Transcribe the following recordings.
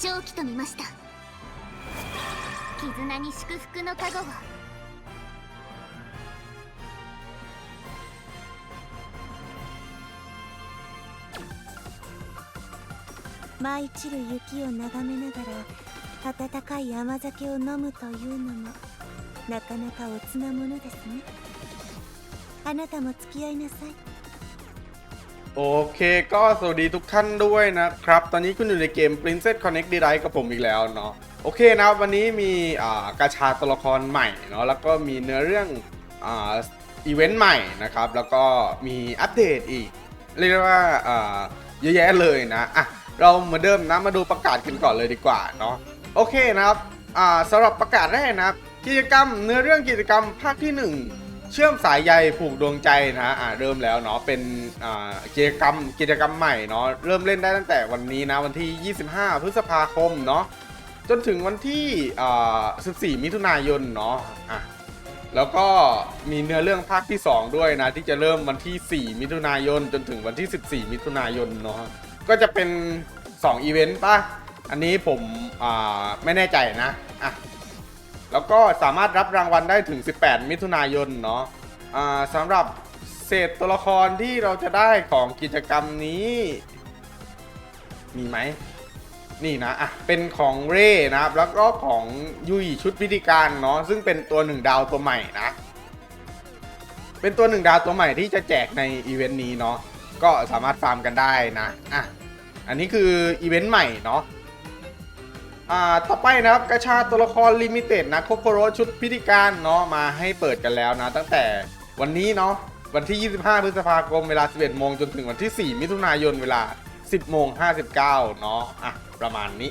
正気と見ました。絆に祝福の加護を。舞い散る雪を眺めながら温かい甘酒を飲むというのもなかなかおつなものですね。あなたも付き合いなさい。 โอเคก็สวัสดีทุกท่านด้วยนะครับ ตอนนี้คุณอยู่ในเกม Princess Connect d i กับผมอีกแล้วเนาะโอเคนะครับวันนี้มีอ่ากาชาตัวละครใหม่เนาะแล้วก็มีเนื้อเรื่องอ,อีเวนต์ใหม่นะครับ แล้วก็มีอัปเดตอีก เรียกได้ว่าเยอะแยะเลยนะอะเราเหมือนเดิมนะมาดูประกาศกันก่อนเลยดีกว่าเนาะโอเคนะครับสำหรับประกาศแรกนะครับกิจกรรมเนื้อเรื่องกิจกรรมภาคที่หนึ่ง เชื่อมสายใยผูกดวงใจนะอ่าเริ่มแล้วเนาะเป็นอ่ากิจกรรมกิจกรรมใหม่เนาะเริ่มเล่นได้ตั้งแต่วันนี้นะวันที่ 25 พฤษภาคมเนาะจนถึงวันที่อ่า14 มิถุนายนเนาะอะแล้วก็มีเนื้อเรื่องภาคที่ 2 ด้วยนะ ที่จะเริ่มวันที่ 4 มิถุนายน จนถึงวันที่ 14 มิถุนายนเนาะก็จะเป็น 2 อีเวนต์ป่ะ อันนี้ผมอ่าไม่แน่ใจนะอะ แล้วก็สามารถรับรางวัลได้ถึง 18 มิถุนายนเนาะสำหรับเศษตัวละครที่เราจะได้ของกิจกรรมนี้ มีไหม นี่นะอะเป็นของเร่นะครับ แล้วก็ของยุยชุดพิธีการเนาะซึ่งเป็นตัวหนึ่งดาวตัวใหม่นะ เป็นตัวหนึ่งดาวตัวใหม่ที่จะแจกในอีเวนต์นี้เนาะก็สามารถฟาร์มกันได้นะอะอันนี้คืออีเวนต์ใหม่เนาะ อ่าต่อไปนะครับกระชาตัวละครลิมิเต็ดนะโคโคโรชุดพิธีการเนาะมาให้เปิดกันแล้วนะ ตั้งแต่วันนี้เนาะวันที่ 25 พฤษภาคมเวลา 11 โมงจนถึงวันที่ 4 มิถุนายนเวลา 10 โมง 59 เนาะอะประมาณนี้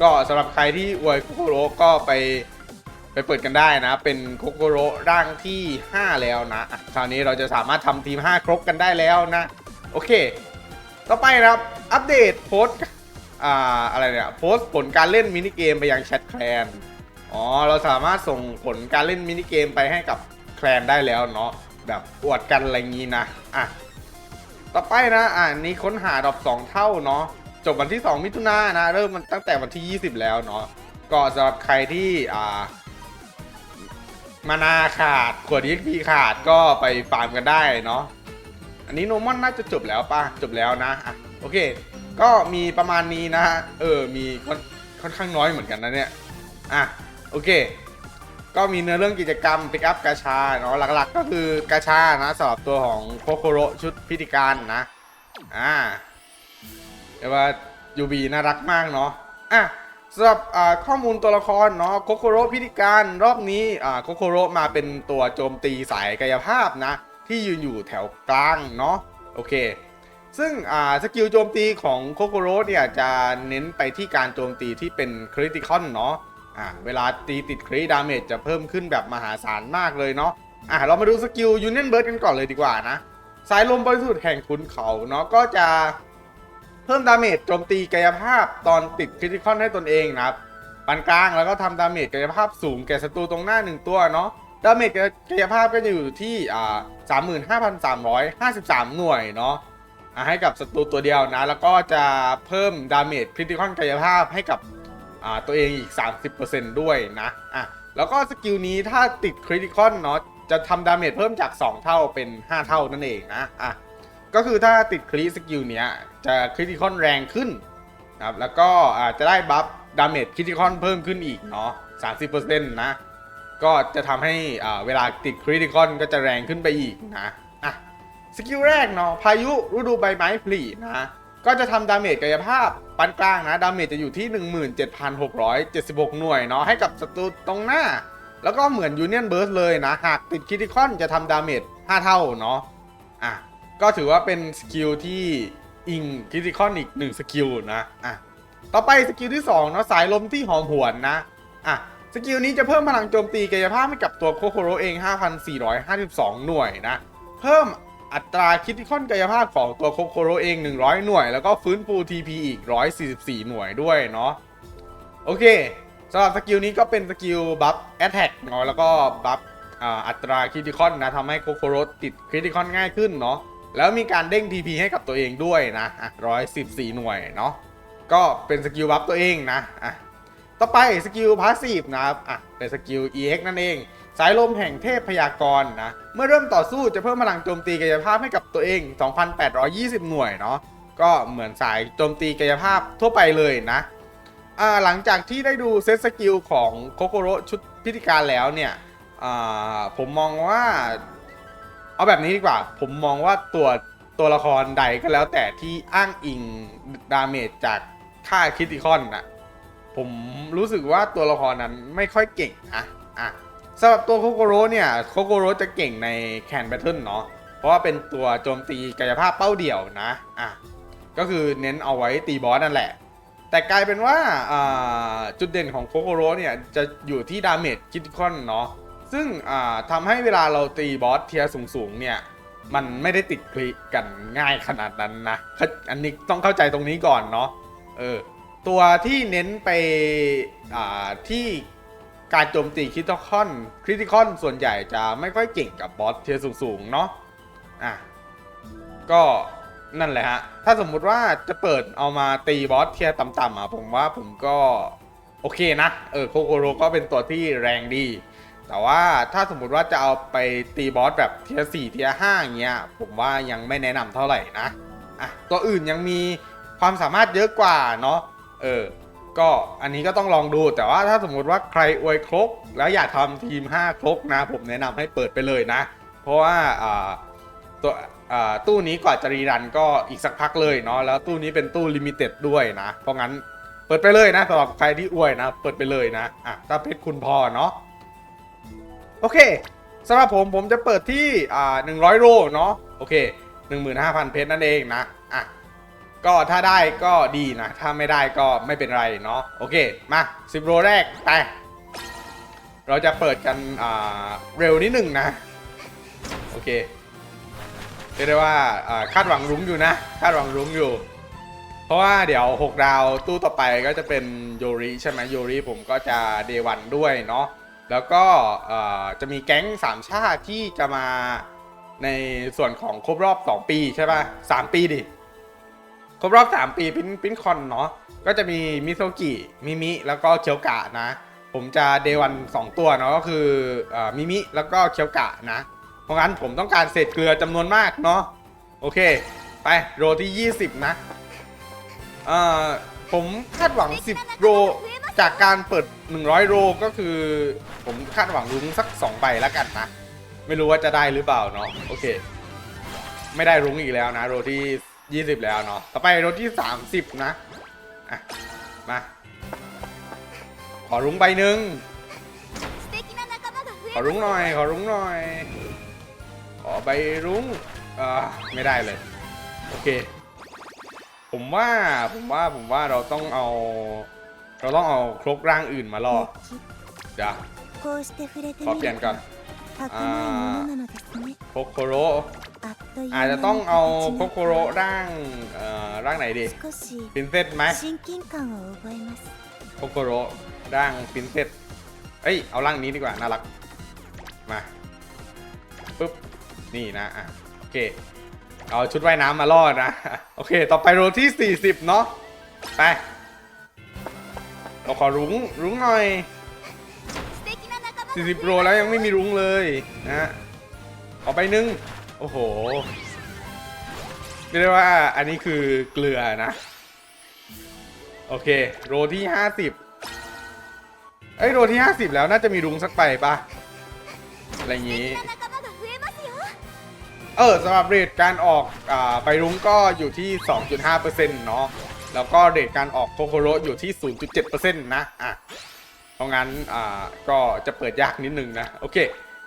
ก็สำหรับใครที่อวยโคโคโรก็ไปไปเปิดกันได้นะ เป็นโคโคโรร่างที่ 5 แล้วนะะคราวนี้เราจะสามารถทำทีม 5 ครบกันได้แล้วนะ โอเค ต่อไปนะครับ อัปเดตโพสต์ อ่าอะไรเนี่ยโพสต์ผลการเล่นมินิเกมไปยังแชทแคลนอ๋อเราสามารถส่งผลการเล่นมินิเกมไปให้กับแคลนได้แล้วเนาะแบบอวดกันอะไรงี้นะอะต่อไปนะอ่านี้ค้นหาดอกสองเท่าเนาะจบวันที่ 2 มิถุนายนนะ เริ่มมันตั้งแต่วันที่ 20 แล้วเนาะก็สำหรับใครที่อ่ามานาขาดขวดยิพีขาดก็ไปฟาร์มกันได้เนาะอันนี้โนมอนน่าจะจบแล้วป่ะจบแล้วนะอะโอเค ก็มีประมาณนี้นะฮะ เออ มีค่อนค่อนข้างน้อยเหมือนกันนะเนี่ย อะ โอเค ก็มีเนื้อเรื่องกิจกรรมปิกอัพกาชาเนาะ หลักๆ ก็คือกาชานะสำหรับตัวของโคโคโรชุดพิธีการนะ อ่าเรียกว่ายูบีน่ารักมากเนาะ อะสำหรับข้อมูลตัวละครเนาะโคโคโรพิธีการรอบนี้อ่าโคโคโรมาเป็นตัวโจมตีสายกายภาพนะ ที่ยืนอยู่แถวกลางเนาะ โอเค ซึ่งสกิลโจมตีของโคโคโรเนี่ยจะเน้นไปที่การโจมตีที่เป็นคริติคอนเนาะอ่าเวลาตีติดคริดาเมจจะเพิ่มขึ้นแบบมหาศาลมากเลยเนาะอ่าเรามาดูสกิลยูเนียนเบิร์ดกันก่อนเลยดีกว่านะ สายลมบริสุทธิ์แห่งขุนเขาเนาะก็จะเพิ่มดาเมจโจมตีกายภาพตอนติดคริติคอนให้ตนเองนะครับปานกลางแล้วก็ทำดาเมจกายภาพสูงแก่ศัตรูตรงหน้าหนึ่งตัวเนาะดาเมจกายภาพก็จะอยู่ที่อ่า35,353หน่วยเนาะ อะให้กับศัตรูตัวเดียวนะ แล้วก็จะเพิ่มดาเมจคริติคอนกายภาพให้กับอ่าตัวเองอีก 30%ด้วยนะอะแล้วก็สกิลนี้ถ้าติดคริติคอนเนาะจะทำดาเมจเพิ่มจาก 2 เท่าเป็น 5 เท่านั่นเองนะอะก็คือถ้าติดคริสกิลเนี้ยจะคริติคอนแรงขึ้นนะครับแล้วก็อาจจะได้บัฟดาเมจคริติคอนเพิ่มขึ้นอีกเนาะ30%นะ ก็จะทำให้เวลาติดคริติคอนก็จะแรงขึ้นไปอีกนะ สกิลแรกเนาะพายุฤดูใบไม้ผลินะก็จะทำดาเมจกายภาพปานกลางนะ ดาเมจจะอยู่ที่ 17,676 หน่วยเนาะให้กับศัตรูตรงหน้า แล้วก็เหมือนยูเนียนเบิร์สเลยนะ หากติดคิติคอนจะทำดาเมจ 5 เท่าเนาะอะก็ถือว่าเป็นสกิลที่อิงคิติคอนอีก 1 สกิลนะอะต่อไปสกิลที่2เนาะสายลมที่หอมหวนนะอะสกิลนี้จะเพิ่มพลังโจมตีกายภาพให้กับตัวโคโคโรเอง 5,452 หน่วยนะ เพิ่ม อัตราคิดที่ค่อนกายภาพของตัวโคโคโรเอง 100 หน่วย แล้วก็ฟื้นฟู TP อีก 144 หน่วยด้วยเนาะโอเคสำหรับสกิลนี้ก็เป็นสกิลบัฟแอตแทกเนาะแล้วก็บัฟอ,อัตราคิดที่ค่อนนะทำให้โคโคโรติดคริติคอนง่ายขึ้นเนาะแล้วมีการเด้ง TP ให้กับตัวเองด้วยนะอะ114หน่วยเนาะก็เป็นสกิลบัฟตัวเองนะอะ ต่อไปสกิลพาสซีฟนะครับอะเป็นสกิล EX นั่นเอง สายลมแห่งเทพพยากรณ์นะ เมื่อเริ่มต่อสู้จะเพิ่มพลังโจมตีกายภาพให้กับตัวเอง 2,820 หน่วยเนาะ ก็เหมือนสายโจมตีกายภาพทั่วไปเลยนะอ่าหลังจากที่ได้ดูเซตสกิลของโคโคโรชุดพิธีการแล้วเนี่ยอ่าผมมองว่า เอาแบบนี้ดีกว่า ผมมองว่าตัวตัวละครใดก็แล้วแต่ที่อ้างอิงดาเมจจากค่าคิติคอนนะ ผมรู้สึกว่าตัวละครนั้นไม่ค่อยเก่งนะอะสำหรับตัวโคโกโรเนี่ยโคโกโรจะเก่งในแคนแบทเทิลเนาะเพราะว่าเป็นตัวโจมตีกายภาพเป้าเดี่ยวนะอะก็คือเน้นเอาไว้ตีบอสนั่นแหละ แต่กลายเป็นว่าจุดเด่นของโคโกโรเนี่ยจะอยู่ที่ดาเมจคิติคอนเนาะซึ่งทำให้เวลาเราตีบอสเทียร์สูงๆเนี่ยมันไม่ได้ติดคลิกกันง่ายขนาดนั้นนะ อันนี้ต้องเข้าใจตรงนี้ก่อนเนาะเออ ตัวที่เน้นไปที่การโจมตีคริติคอนคริติคอนส่วนใหญ่จะไม่ค่อยเก่งกับบอสเทียร์สูงๆ เนาะอะก็นั่นแหละฮะ ถ้าสมมุติว่าจะเปิดเอามาตีบอสเทียร์ต่ำๆอะผมว่าผมก็ โอเคนะ เออโคโกโรก็เป็นตัวที่แรงดี แต่ว่าถ้าสมมุติว่าจะเอาไปตีบอสแบบเทียสี่เทียห้าอย่างเงี้ยผมว่ายังไม่แนะนำเท่าไหร่นะอะตัวอื่นยังมีความสามารถเยอะกว่าเนาะ เออ ก็อันนี้ก็ต้องลองดูแต่ว่าถ้าสมมุติว่าใครอวยครก แล้วอยากทำทีม 5 ครกนะ ผมแนะนำให้เปิดไปเลยนะ เพราะว่าตัวตู้นี้กว่าจะรีรันก็อีกสักพักเลยเนาะแล้วตู้นี้เป็นตู้ลิมิเต็ดด้วยนะ เพราะงั้นเปิดไปเลยนะสำหรับใครที่อวยนะ เปิดไปเลยนะอะถ้าเพชรคุณพอเนาะโอเคสำหรับผมผมจะเปิดที่อ่า100โรเนาะโอเค 15,000 เพชรนั่นเองนะ ก็ถ้าได้ก็ดีนะ ถ้าไม่ได้ก็ไม่เป็นไรเนาะโอเค มา 10 โรแรกไปเราจะเปิดกันเร็วนิดหนึ่งนะ โอเคเรียกได้ว่าคาดหวังรุ้งอยู่นะ คาดหวังรุ้งอยู่ เพราะว่าเดี๋ยว 6 ดาวตู้ต่อไปก็จะเป็นโยริใช่ไหมโยริผมก็จะเดวันด้วยเนาะแล้วก็จะมีแก๊งสามชาติที่จะมาในส่วนของครบรอบ 2 ปีใช่ป่ะสามปีดิ ครบรอบ 3 ปีปิ้นปิ้นคอนเนาะก็จะมีมิโซกิมิมิแล้วก็เคียวกะนะ ผมจะเดวัน2ตัวเนาะก็คือเอ่อมิมิแล้วก็เคียวกะนะ เพราะงั้นผมต้องการเศษเกลือจำนวนมากเนาะโอเค ไปโรที่ 20 นะเอ่อผมคาดหวัง 10 โรจากการเปิด 100 โรก็คือ ผมคาดหวังลุ้งสัก 2 ใบแล้วกันนะ ไม่รู้ว่าจะได้หรือเปล่าเนาะโอเค ไม่ได้รุ้งอีกแล้วนะ โรที่ ยี่สิบแล้วเนาะ ต่อไปรถที่สามสิบนะอะมา ขอรุ้งใบหนึ่ง ขอรุ้งหน่อย ขอรุ้งหน่อย ขอใบรุ้งอ่าไม่ได้เลย โอเค ผมว่า ผมว่า ผมว่าเราต้องเอา เราต้องเอาครกร่างอื่นมาล่อเดี๋ขอเปลี่ยนก่อนอ่าโคโคโร อาจจะต้องเอาโคโคโรร่างอ่อร่างไหนดีปินเซตไหมโคโคโรร่างปินเซตเอ้ยเอาร่างนี้ดีกว่าน่ารักมาปุ๊บนี่นะอะโอเคเอาชุดว่ายน้ำมาลอดนะ โอเค ต่อไปโรที่ 40 เนาะไป เราขอรุ้งรุ้งหน่อย 40 โรแล้วยังไม่มีรุ้งเลยนะ ขอไปนึ่ง โอ้โหเรียกได้ว่าอันนี้คือเกลือนะ โอเค โรที่ห้าสิบไอโรที่ห้าสิบแล้วน่าจะมีรุงสักไปปะอะไรอย่างนี้ เออสำหรับเรทการออกอไปรุ้งก็อยู่ที่ 2.5%เนาะแล้วก็เรทการออกโคโคโรอยู่ที่ 0.7%นะอะเพราะงั้นอ่าก็จะเปิดยากนิดนึงนะ โอเค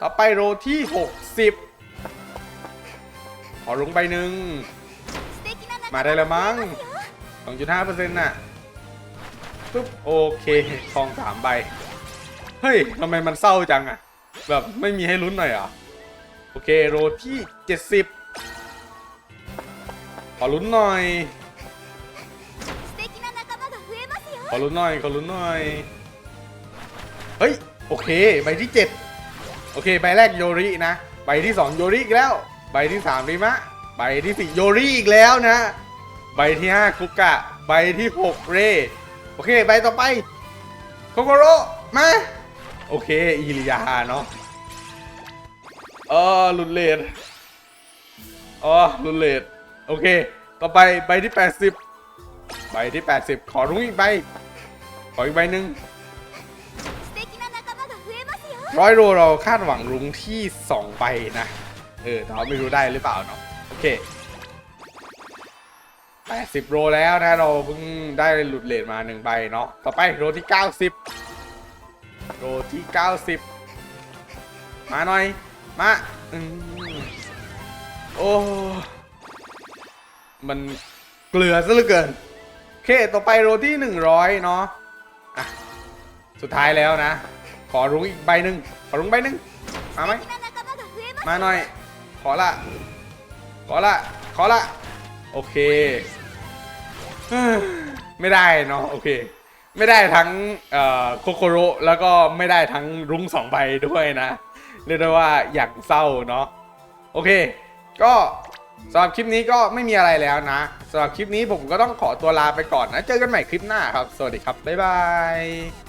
ต่อไปโรที่ 60 ขอลงไปหนึ่งมาได้แล้วมั้ง2.5เปอร์เซ็นต์น่ะปุ๊บโอเคทองสามใบ เฮ้ยทำไมมันเศร้าจังอะแบบไม่มีให้ลุ้นหน่อยอะโอเคโรที่ 70 ขอลุ้นหน่อย ขอลุ้นหน่อย ขอลุ้นหน่อย เฮ้ย โอเค ใบที่ 7 โอเค ใบแรกโยรินะ ใบที่ 2 โยริอีกแล้ว ใบที่สามริมะ ใบที่ 4 โยริอีกแล้วนะ ใบที่ห้าคุกะ ใบที่หกเร โอเค ใบต่อไปโคโกโร่มา โอเค อิริยาเนาะเออลุนเลนอ๋อลุนเลดโอเค ต่อไปใบที่ 80 ใบที่ 80 ขอรุ้งอีกใบ ขออีกใบหนึ่งร้อยโรเราคาดหวังรุ้งที่ 2 ใบนะ เออแต่เราไม่รู้ได้หรือเปล่าเนาะโอเค80โรแล้วนะเราเพิ่งได้หลุดเลทมาหนึ่งใบเนาะต่อไปโรที่ 90โรที่ 90 มาหน่อย มาอโอ้ มันเกลือซะเหลือเกินโอเคต่อไปโรที่ 100 เนาะอะสุดท้ายแล้วนะ ขอรุ้งอีกใบหนึ่งขอรุ้งใบหนึ่งมาไหมมาหน่อย ขอละ ขอละ ขอละ โอเค ไม่ได้เนาะ โอเค ไม่ได้ทั้งโคโคโรแล้วก็ไม่ได้ทั้งรุ้งสองใบด้วยนะ เรียกได้ว่าอย่างเศร้าเนาะ โอเค ก็สำหรับคลิปนี้ก็ไม่มีอะไรแล้วนะสำหรับคลิปนี้ผมก็ต้องขอตัวลาไปก่อนนะ เจอกันใหม่คลิปหน้าครับ สวัสดีครับ บ๊ายบาย